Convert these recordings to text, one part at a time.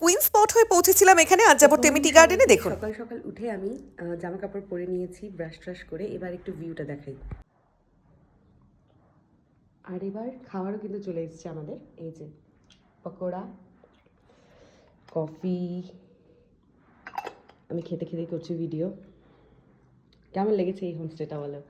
Queen spot হয়ে পৌঁছেছিলাম এখানে। আজ যাব টেমিটি গার্ডেনে দেখুন। সকাল সকাল উঠে আমি জামা কাপড় পরে নিয়েছি ব্রাশ ট্রাশ করে। এবার একটু ভিউটা দেখাই। আর এবার খাবারও কিন্তু চলে এসেছে আমাদের। এই যে পকোড়া কফি আমি খেতে খেতে করছি ভিডিও কেমন লেগেছে এই হোমস্টেটা বলো?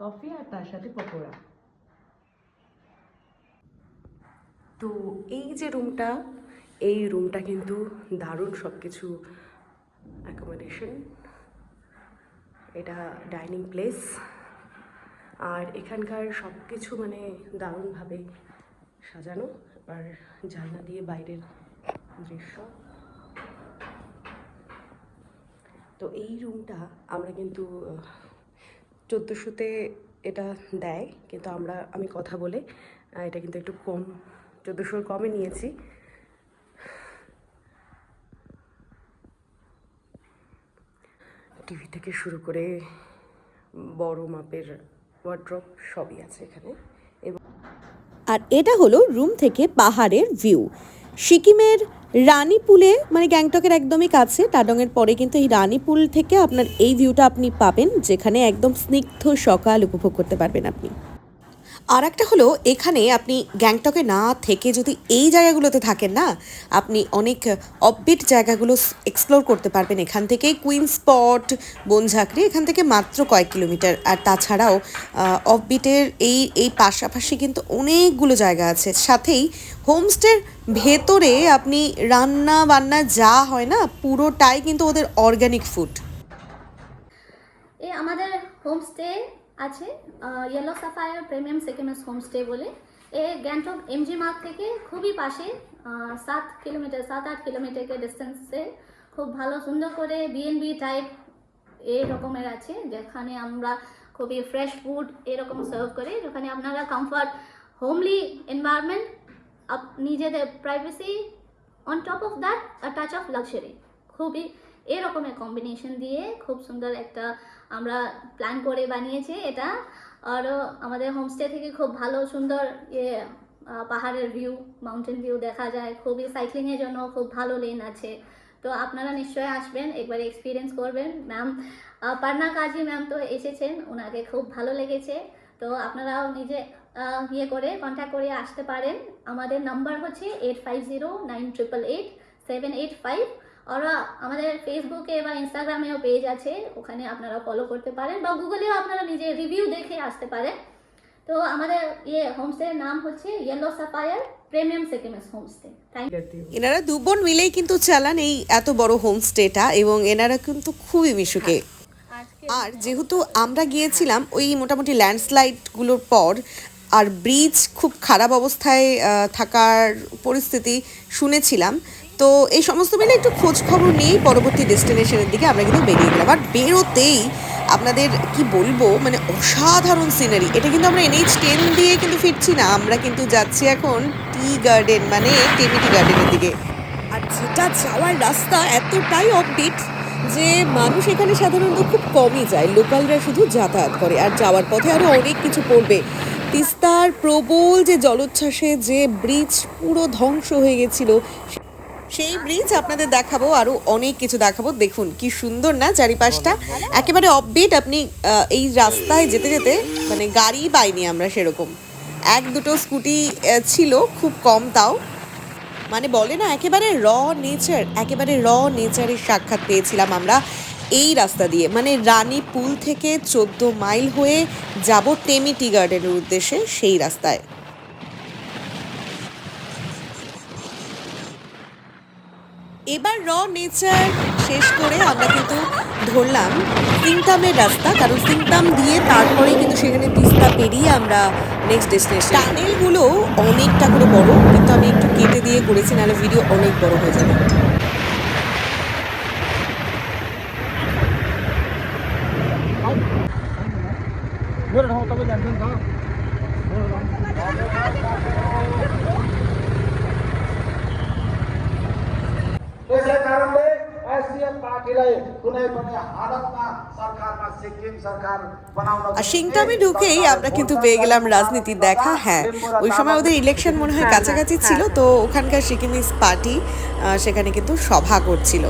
কফি আর তার সাথে পকোড়া। তো এই যে রুমটা, এই রুমটা কিন্তু দারুণ সব কিছু অ্যাকোমোডেশন এটা ডাইনিং প্লেস আর এখানকার সব কিছু মানে দারুণভাবে সাজানো। আর জানলা দিয়ে বাইরের দৃশ্য। তো এই রুমটা আমরা কিন্তু চোদ্দোশোতে এটা দেয়, কিন্তু আমরা, আমি কথা বলে এটা কিন্তু একটু কম, চোদ্দোশোর কমে নিয়েছি। টিভি থেকে শুরু করে বড় মাপের ওয়ার্ড্রপ সবই আছে এখানে। এবং আর এটা হলো রুম থেকে পাহাড়ের ভিউ সিকিমের রানীপুলে মানে গ্যাংটকের একদমই কাছে, টাডংয়ের পরে কিন্তু এই রানীপুল থেকে আপনার এই ভিউটা আপনি পাবেন, যেখানে একদম স্নিগ্ধ সকাল উপভোগ করতে পারবেন আপনি। আর একটা হলো, এখানে আপনি গ্যাংটকে না থেকে যদি এই জায়গাগুলোতে থাকেন না, আপনি অনেক অববিট জায়গাগুলো এক্সপ্লোর করতে পারবেন। এখান থেকে কুইন স্পট বনঝাঁকড়ি এখান থেকে মাত্র কয়েক কিলোমিটার। আর তাছাড়াও অফবিটের এই এই পাশাপাশি কিন্তু অনেকগুলো জায়গা আছে। সাথেই হোমস্টের ভেতরে আপনি রান্না বান্না যা হয় না, পুরোটাই কিন্তু ওদের অর্গ্যানিক ফুড এ আমাদের হোমস্টে আছে ইয়েলো সাফায়ার প্রিমিয়াম সেকেমেস হোমস্টে বলে। এ গ্যাংটক এমজি মার্গ থেকে খুবই পাশে সাত কিলোমিটার, সাত আট কিলোমিটারকে ডিস্টেন্সে খুব ভালো, সুন্দর করে বিএনবি টাইপ এই রকমের আছে, যেখানে আমরা খুবই ফ্রেশ ফুড এরকম সার্ভ করি, যেখানে আপনারা কমফর্ট হোমলি এনভায়রনমেন্ট আপ, নিজেদের privacy on top of that a touch of luxury খুবই এরকমের কম্বিনেশন দিয়ে খুব সুন্দর একটা আমরা প্ল্যান করে বানিয়েছি এটা। আরও আমাদের হোমস্টে থেকে খুব ভালো সুন্দর ইয়ে পাহাড়ের ভিউ মাউন্টেন ভিউ দেখা যায়। খুবই সাইক্লিংয়ের জন্য খুব ভালো লেন আছে। তো আপনারা নিশ্চয়ই আসবেন, একবার এক্সপিরিয়েন্স করবেন। ম্যাম পার্না কাজী ম্যাম তো এসেছেন, ওনাকে খুব ভালো লেগেছে। তো আপনারাও নিজে ইয়ে করে কন্ট্যাক্ট করে আসতে পারেন। আমাদের নাম্বার হচ্ছে eight five zero nine triple eight seven eight five আর আমাদের ফেসবুকে বা ইনস্টাগ্রামেও পেজ আছে ওখানে আপনারা ফলো করতে পারেন বা গুগলেও আপনারা নিজে রিভিউ দেখে আসতে পারেন। তো আমাদের ইয়ে হোমস্টের নাম হচ্ছে ইয়েলো সাফায়ার প্রিমিয়াম সেকেমেস হোমস্টে এনারা দু বোন মিলেই কিন্তু চালান এই এত বড় হোমস্টেটা এবং এনারা কিন্তু খুবই মিশুকে। আর যেহেতু আমরা গিয়েছিলাম ওই মোটামুটি ল্যান্ডস্লাইডগুলোর পর আর ব্রিজ খুব খারাপ অবস্থায় থাকার পরিস্থিতি শুনেছিলাম তো এই সমস্ত মিলে একটু খোঁজ খবর নিয়েই পরবর্তী ডেস্টিনেশনের দিকে আমরা কিন্তু বেরিয়ে গেলাম। আর বেরোতেই আপনাদের কি বলব? মানে অসাধারণ সিনারি। এটা কিন্তু আমরা এনএইচ টেন দিয়ে কিন্তু ফিরছি না। আমরা কিন্তু যাচ্ছি এখন টি গার্ডেন মানে টেমিটি গার্ডেনের দিকে। আর যেটা যাওয়ার রাস্তা এতটাই অফবিট যে মানুষ এখানে সাধারণত খুব কমই যায়। লোকালরা শুধু যাতায়াত করে। আর যাওয়ার পথে আরও অনেক কিছু পড়বে তিস্তার প্রবল যে জলোচ্ছ্বাসে যে ব্রিজ পুরো ধ্বংস হয়ে গেছিল সেই ব্রিজ আপনাদের দেখাবো, আরও অনেক কিছু দেখাবো। দেখুন কি সুন্দর না চারিপাশটা। একেবারে অফবিট আপনি এই রাস্তায় যেতে যেতে মানে গাড়ি পাইনি আমরা সেরকম। এক দুটো স্কুটি ছিল, খুব কম তাও। মানে বলে না, একেবারে র নেচার একেবারে র নেচারের সাক্ষাৎ পেয়েছিলাম আমরা এই রাস্তা দিয়ে। মানে রানী পুল থেকে চোদ্দ মাইল হয়ে যাব টেমি টি গার্ডেনের উদ্দেশ্যে সেই রাস্তায়। এবার র নেচার শেষ করে আমরা কিন্তু ধরলাম সিংতামের রাস্তা, কারণ সিংতাম দিয়ে তারপরে কিন্তু সেখানে তিস্তা পেরিয়ে আমরা নেক্সট ডেস্টিনেশন টানেলগুলো অনেকটা করে বড়, কিন্তু আমি একটু কেটে দিয়ে করেছি, নাহলে ভিডিও অনেক বড় হয়ে যাবে। আর সিংটামে ঢুকেই আমরা কিন্তু পেয়ে গেলাম রাজনীতির দেখা হ্যাঁ। ওই সময় ওদের ইলেকশন মনে হয় কাছাকাছি ছিল তো ওখানকার সিকিমিস পার্টি সেখানে কিন্তু সভা করছিল।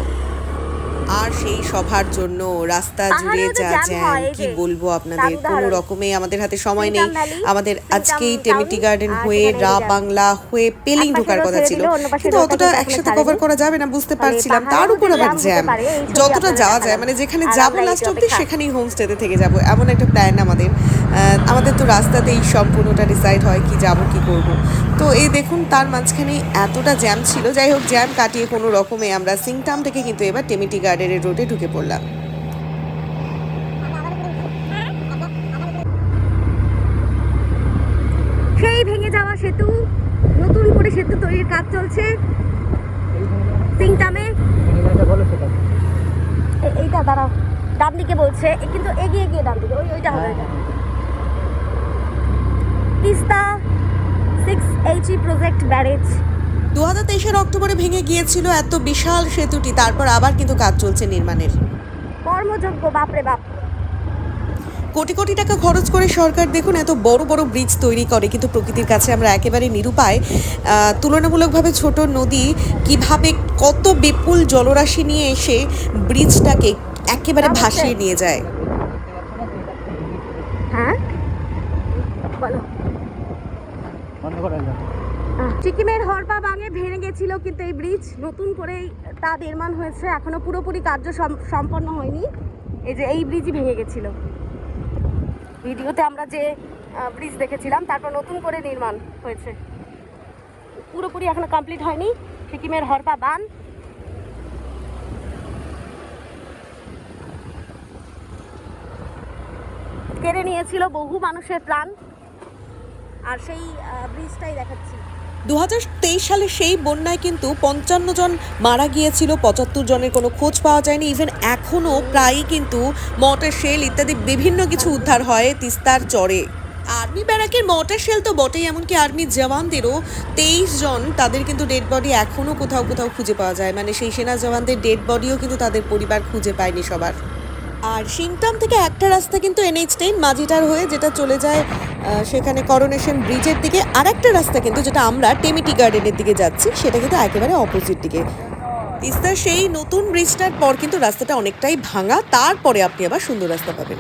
আর সেই সভার জন্য রাস্তা জুড়ে যা জ্যাম কি বলব আপনাদের? কোনো রকমে আমাদের হাতে সময় নেই। আমাদের আজকেই টেমিটি গার্ডেন হয়ে রা বাংলা হয়ে পেলিং ঢোকার কথা ছিল। কিন্তু অতটা একসাথে কভার করা যাবে না বুঝতে পারছিলাম। তার উপর আবার জ্যাম যতটা যাওয়া যায় মানে যেখানে যাব লাস্ট অব্দি। সেখানেই হোমস্টেতে থেকে যাব। এমন একটা প্ল্যান আমাদের। আমাদের তো রাস্তাতেই সম্পূর্ণটা ডিসাইড হয় কি যাব কি করব। তো এই দেখুন তার মাঝখানে এতটা জ্যাম ছিল। যাই হোক জ্যাম কাটিয়ে কোনো রকমে আমরা সিংটাম থেকে কিন্তু এবার টেমিটি গার্ডেনের রোডে ঢুকে পড়লাম। সেই ভেঙে যাওয়া সেতু নতুন করে সেতু তৈরির কাজ চলছে। সিংটামে এইটা দাঁড়াও। ডান দিকে বলছে কিন্তু এগিয়ে গিয়ে ডান দিকে ওই ওইটা হবে। Teesta six HE project barrage. দু হাজার তেইশের অক্টোবরে ভেঙে গিয়েছিল এত বিশাল সেতুটি তারপর আবার কিন্তু কাজ চলছে নির্মাণের। কর্মযোগ্য বাপরে বাপ। কোটি কোটি টাকা খরচ করে সরকার দেখুন এত বড় বড় ব্রিজ তৈরি করে কিন্তু প্রকৃতির কাছে আমরা একেবারে নিরুপায়। তুলনামূলকভাবে ছোট নদী কীভাবে কত বিপুল জলরাশি নিয়ে এসে ব্রিজটাকে একেবারে ভাসিয়ে নিয়ে যায়। হ্যাঁ? বলো। সিকিমের হরপা বাঙে ভেঙে গেছিল কিন্তু এই ব্রিজ। নতুন করেই তা নির্মাণ হয়েছে। এখনও পুরোপুরি কার্য সম- সম্পন্ন হয়নি। এই যে এই ব্রিজই ভেঙে গেছিল। ভিডিওতে আমরা যে ব্রিজ দেখেছিলাম, তারপর নতুন করে নির্মাণ হয়েছে। পুরোপুরি এখনও কমপ্লিট হয়নি। সিকিমের হরপা বান। কেড়ে নিয়েছিল বহু মানুষের প্রাণ। আর সেই ব্রিজটাই দেখাচ্ছি। দু হাজার তেইশ সালে সেই বন্যায় কিন্তু পঞ্চান্ন জন মারা গিয়েছিল, পঁচাত্তর জনের কোনো খোঁজ পাওয়া যায়নি। ইভেন এখনও প্রায়ই কিন্তু মর্টার শেল ইত্যাদি বিভিন্ন কিছু উদ্ধার হয় তিস্তার চরে। আর্মি ব্যারাকের মর্টার শেল তো বটেই, এমনকি আর্মি জওয়ানদেরও তেইশ জন তাদের কিন্তু ডেড বডি এখনও কোথাও কোথাও খুঁজে পাওয়া যায়। মানে সেই সেনা জওয়ানদের ডেড বডিও কিন্তু তাদের পরিবার খুঁজে পায়নি সবার। আর সিংটাম থেকে একটা রাস্তা কিন্তু এনএইচ টেন মাঝিটার হয়ে যেটা চলে যায় সেখানে করোনেশন ব্রিজের দিকে আর একটা রাস্তা কিন্তু যেটা আমরা টেমিটি গার্ডেনের দিকে যাচ্ছি, সেটা কিন্তু একেবারে অপোজিট দিকে। তিস্তার সেই নতুন ব্রিজটার পর কিন্তু রাস্তাটা অনেকটাই ভাঙা, তারপরে আপনি আবার সুন্দর রাস্তা পাবেন।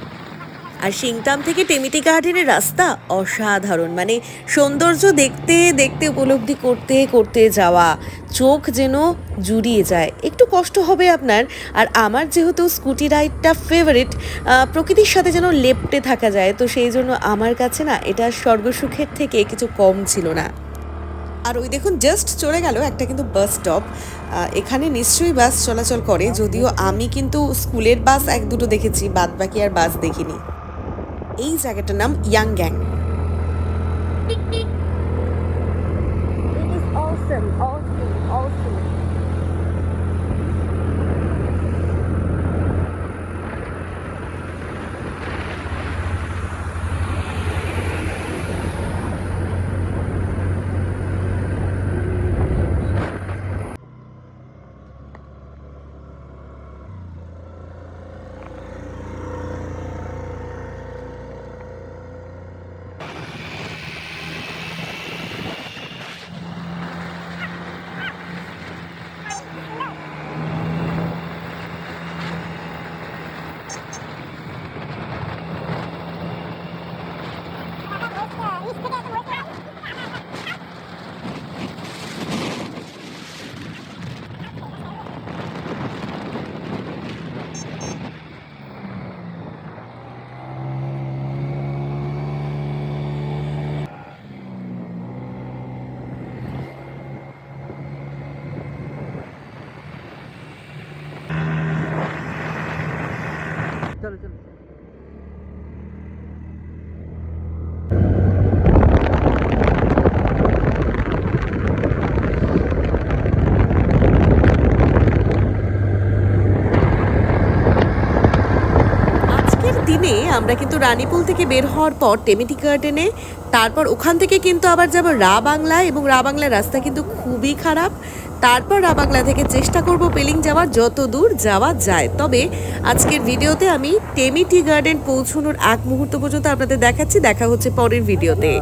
আর সিংটাম থেকে টেমিটি গার্ডেনের রাস্তা অসাধারণ। মানে সৌন্দর্য দেখতে দেখতে, উপলব্ধি করতে করতে যাওয়া, চোখ যেন জুড়িয়ে যায়। একটু কষ্ট হবে আপনার। আর আমার যেহেতু স্কুটি রাইডটা ফেভারিট প্রকৃতির সাথে যেন লেপ্টে থাকা যায়, তো সেই জন্য আমার কাছে না এটা স্বর্গসুখের থেকে কিছু কম ছিল না। আর ওই দেখুন জাস্ট চলে গেল একটা কিন্তু বাস স্টপ এখানে নিশ্চয়ই বাস চলাচল করে, যদিও আমি কিন্তু স্কুলের বাস এক দুটো দেখেছি বাদ বাকি আর বাস দেখিনি। এই জায়গাটার নাম ইয়াং গ্যাং। আজকের দিনে আমরা কিন্তু রানীপুল থেকে বের হওয়ার পর টেমিটি গার্ডেনে, তারপর ওখান থেকে কিন্তু আবার যাব রা বাংলা এবং রা বাংলার রাস্তা কিন্তু খুবই খারাপ। তারপর রাবাংলা থেকে চেষ্টা করব পেলিং যাওয়া যত দূর যাওয়া যায়। তবে আজকের ভিডিওতে আমি টেমিটি গার্ডেন পৌঁছানোর এক মুহূর্ত পর্যন্ত আপনাদের দেখাচ্ছি। দেখা হচ্ছে পরের ভিডিওতে।